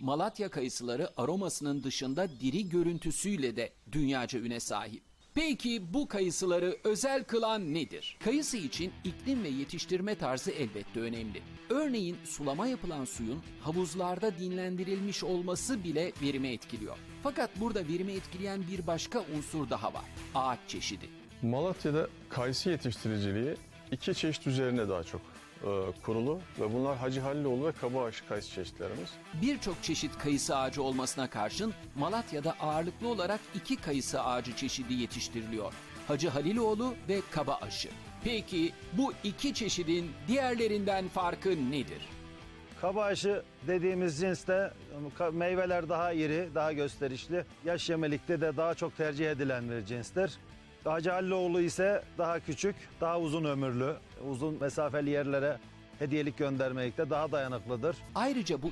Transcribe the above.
Malatya kayısıları aromasının dışında diri görüntüsüyle de dünyaca üne sahip. Peki bu kayısıları özel kılan nedir? Kayısı için iklim ve yetiştirme tarzı elbette önemli. Örneğin sulama yapılan suyun havuzlarda dinlendirilmiş olması bile verimi etkiliyor. Fakat burada verimi etkileyen bir başka unsur daha var. Ağaç çeşidi. Malatya'da kayısı yetiştiriciliği iki çeşit üzerine daha çok e, kurulu ve bunlar Hacı Hallioğlu ve Kabağaşı kayısı çeşitlerimiz. Birçok çeşit kayısı ağacı olmasına karşın Malatya'da ağırlıklı olarak iki kayısı ağacı çeşidi yetiştiriliyor. Hacı Haliloğlu ve Kaba Aşı. Peki bu iki çeşidin diğerlerinden farkı nedir? Kabaşı dediğimiz cinste meyveler daha iri, daha gösterişli. Yaş yemelikte de daha çok tercih edilen bir cinstir. Hacı Halloğlu ise daha küçük, daha uzun ömürlü, uzun mesafeli yerlere hediyelik göndermelikte daha dayanıklıdır. Ayrıca bu